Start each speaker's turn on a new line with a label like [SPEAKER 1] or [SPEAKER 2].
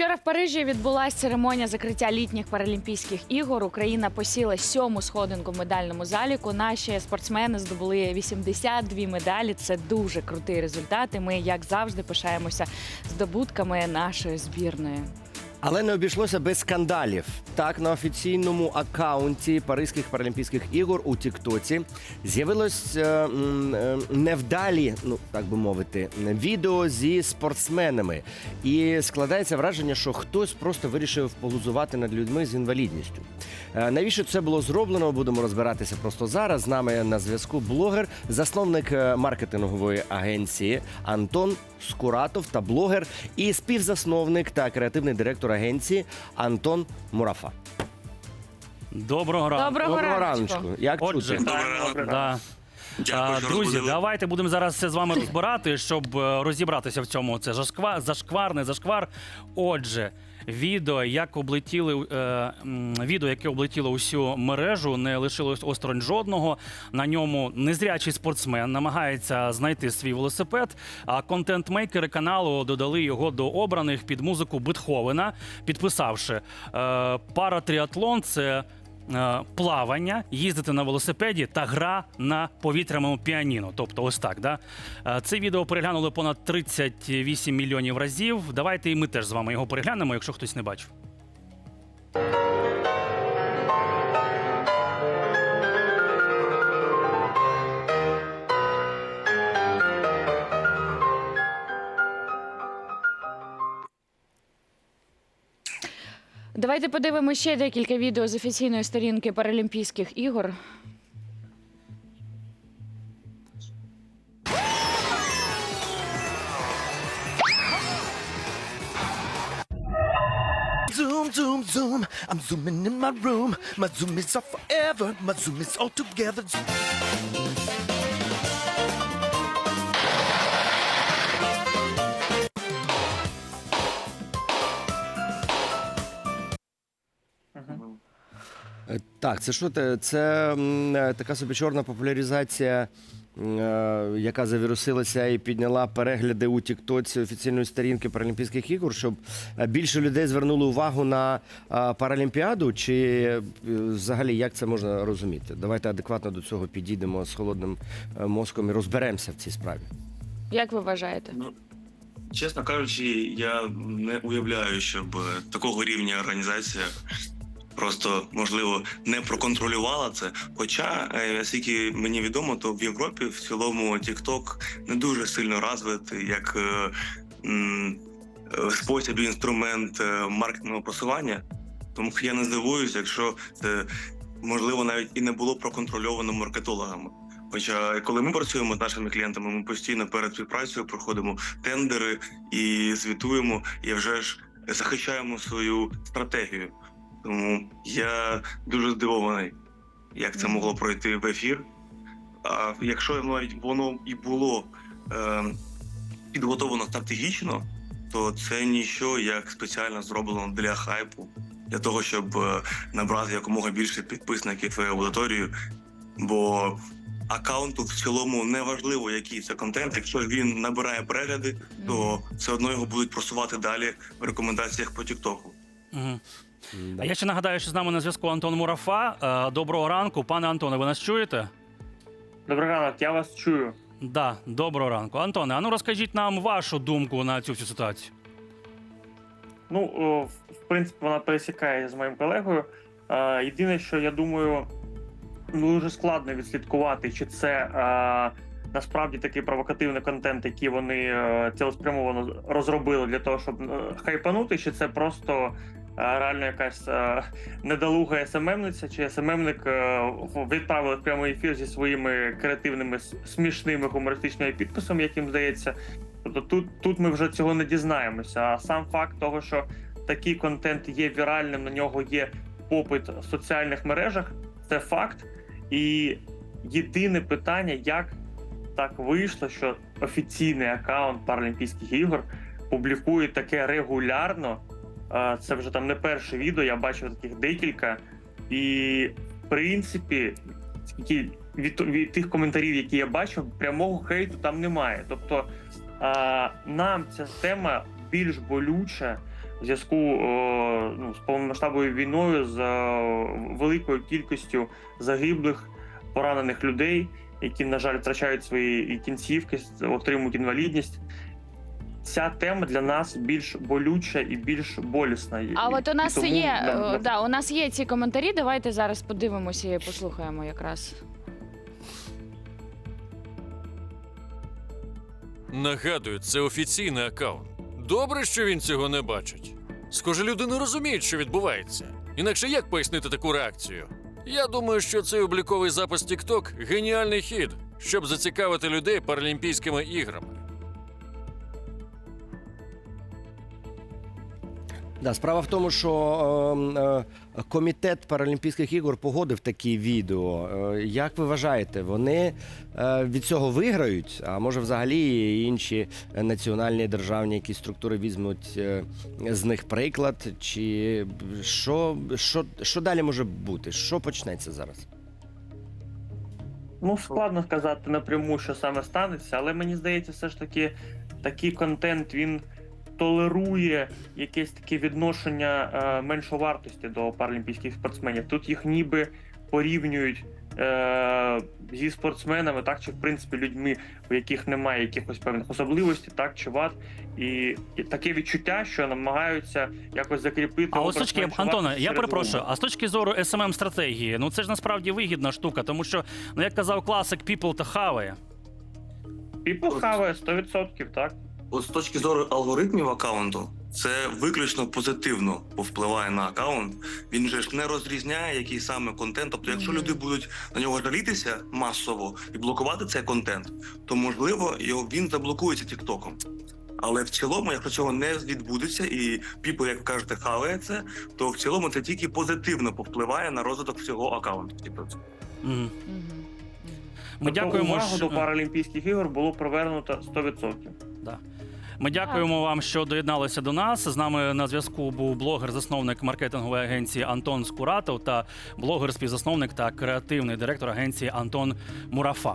[SPEAKER 1] Вчора в Парижі відбулася церемонія закриття літніх паралімпійських ігор. Україна посіла сьому сходинку в медальному заліку. Наші спортсмени здобули 82 медалі. Це дуже крутий результат. І ми, як завжди, пишаємося здобутками нашої збірної.
[SPEAKER 2] Але не обійшлося без скандалів. Так, на офіційному акаунті Паризьких паралімпійських ігор у Тіктоці з'явилось е, е, невдалі, ну так би мовити, відео зі спортсменами. І складається враження, що хтось просто вирішив полузувати над людьми з інвалідністю. Е, Навіщо це було зроблено? Будемо розбиратися просто зараз. З нами на зв'язку блогер, засновник е, маркетингової агенції Антон Скуратов та блогер і співзасновник та креативний директор агенції Антон Мурафа.
[SPEAKER 3] Доброго ранку.
[SPEAKER 1] Доброго
[SPEAKER 2] Доброго
[SPEAKER 1] раночку.
[SPEAKER 2] Як
[SPEAKER 3] Отже,
[SPEAKER 2] чути?
[SPEAKER 3] Да.
[SPEAKER 4] Дякую,
[SPEAKER 3] А,
[SPEAKER 4] що
[SPEAKER 3] друзі,
[SPEAKER 4] розбудили.
[SPEAKER 3] давайте будемо зараз все з вами розбирати, щоб е, розібратися в цьому. Це зашквар, зашквар, не зашквар. Отже, відео, як облетіли е, відео, яке облетіло усю мережу, не лишилось осторонь жодного. На ньому незрячий спортсмен намагається знайти свій велосипед. А контент-мейкери каналу додали його до обраних під музику Бетховена, підписавши е, паратріатлон. Це плавання, їздити на велосипеді та гра на повітряному піаніно. Тобто, ось так. Да? Е, Це відео переглянули понад 38 мільйонів разів. Давайте і ми теж з вами його переглянемо, якщо хтось не бачив.
[SPEAKER 1] Давайте подивимося ще декілька відео з офіційної сторінки Паралімпійських ігор.
[SPEAKER 5] Zoom, zoom, zoom. I'm zooming in my room. My zoom is off forever. My zoom is all together.
[SPEAKER 2] Так, це що те? Це м, е, така собі чорна популяризація, м, е, яка завірусилася і підняла перегляди у Тіктоці офіційної сторінки Паралімпійських ігор, щоб е, більше людей звернули увагу на е, Паралімпіаду. Чи е, взагалі як це можна розуміти? Давайте адекватно до цього підійдемо з холодним е, мозком і розберемося в цій справі.
[SPEAKER 1] Як ви вважаєте?
[SPEAKER 4] Ну, чесно кажучи, я не уявляю, щоб е, такого рівня організація просто можливо не проконтролювала це. Хоча, е, наскільки мені відомо, то в Європі в цілому TikTok не дуже сильно розвитий як е, е, спосіб і інструмент маркетингового просування. Тому я не здивуюся, якщо це можливо навіть і не було проконтрольовано маркетологами. Хоча, коли ми працюємо з нашими клієнтами, ми постійно перед співпрацею проходимо тендери і звітуємо, і вже ж захищаємо свою стратегію. Тому я дуже здивований, як це могло пройти в ефір. А якщо навіть воно і було е, підготовлено стратегічно, то це ніщо як спеціально зроблено для хайпу, для того, щоб е, набрати якомога більше підписників і аудиторію. Бо аккаунту в цілому не важливо, який це контент. Якщо він набирає перегляди, то все одно його будуть просувати далі в рекомендаціях по Тіктоку.
[SPEAKER 2] Да.
[SPEAKER 3] А я ще нагадаю, що з нами на зв'язку Антон Мурафа. Е, Доброго ранку, пане Антоне, ви нас чуєте?
[SPEAKER 6] Добрий ранок, я вас чую.
[SPEAKER 3] Да, доброго ранку. Антоне, а ну розкажіть нам вашу думку на цю всю ситуацію.
[SPEAKER 6] Ну, в- принципі, вона пересікає з моїм колегою. Е, Єдине, що я думаю, ну, дуже складно відслідкувати, чи це е, насправді такий провокативний контент, який вони цілеспрямовано розробили для того, щоб хайпанути, чи це просто реально якась е, недолуга СММниця, чи СММник е, відправили в прямий ефір зі своїми креативними смішними гумористичними підписами, яким здається. Тобто тут, тут ми вже цього не дізнаємося. А сам факт того, що такий контент є віральним, на нього є попит в соціальних мережах, це факт. І єдине питання, як так вийшло, що офіційний аккаунт Паралімпійських ігор публікує таке регулярно. Це вже там не перше відео, я бачив таких декілька. І в принципі, скільки від, від тих коментарів, які я бачив, прямого хейту там немає. Тобто нам ця тема більш болюче в зв'язку ну, з повномасштабною війною, з великою кількістю загиблих, поранених людей, які, на жаль, втрачають свої кінцівки, отримують інвалідність. Ця тема для нас більш болюча і більш болісна. І-
[SPEAKER 1] А от у
[SPEAKER 6] і
[SPEAKER 1] нас
[SPEAKER 6] тому
[SPEAKER 1] є
[SPEAKER 6] нам-
[SPEAKER 1] е, да, у нас є ці коментарі. Давайте зараз подивимося і послухаємо якраз.
[SPEAKER 7] Нагадую, це офіційний аккаунт. Добре, що він цього не бачить. Схоже, люди не розуміють, що відбувається. Інакше як пояснити таку реакцію? Я думаю, що цей обліковий запис TikTok – геніальний хід, щоб зацікавити людей Паралімпійськими іграми.
[SPEAKER 2] Да, справа в тому, що е, е, комітет Паралімпійських ігор погодив такі відео. Е, як ви вважаєте, вони е, від цього виграють? А може, взагалі інші національні державні якісь структури візьмуть е, з них приклад? Чи що, що, що далі може бути? Що почнеться зараз?
[SPEAKER 6] Ну, складно сказати напряму, що саме станеться, але мені здається, все ж таки такий контент він толерує якесь таке відношення е, меншовартості до паралімпійських спортсменів. Тут їх ніби порівнюють е, зі спортсменами, так чи в принципі людьми, у яких немає якихось певних особливостей, так чи вад. І, і таке відчуття, що намагаються якось закріпити.
[SPEAKER 3] А ось з точки Антоне, я перепрошую. А з точки зору smm стратегії, ну це ж насправді вигідна штука, тому що, ну як казав класик, people то хаває.
[SPEAKER 6] People хаває 100%, так.
[SPEAKER 4] От з точки зору алгоритмів аккаунту, це виключно позитивно повпливає на аккаунт. Він же ж не розрізняє, який саме контент. Тобто, якщо люди будуть на нього жалітися масово і блокувати цей контент, то можливо його він заблокується Тіктоком. Але в цілому, якщо цього не відбудеться, і people, як ви кажете, хаває це, то в цілому це тільки позитивно повпливає на розвиток всього аккаунту.
[SPEAKER 1] Мгм.
[SPEAKER 3] Ми
[SPEAKER 6] Тобто
[SPEAKER 3] дякуємо.
[SPEAKER 6] увагу
[SPEAKER 3] що-
[SPEAKER 6] до Паралімпійських ігор було привернуто 100%.
[SPEAKER 3] Ми дякуємо вам, що доєдналися до нас. З нами на зв'язку був блогер, засновник маркетингової агенції Антон Скуратов та блогер, співзасновник та креативний директор агенції Антон Мурафа.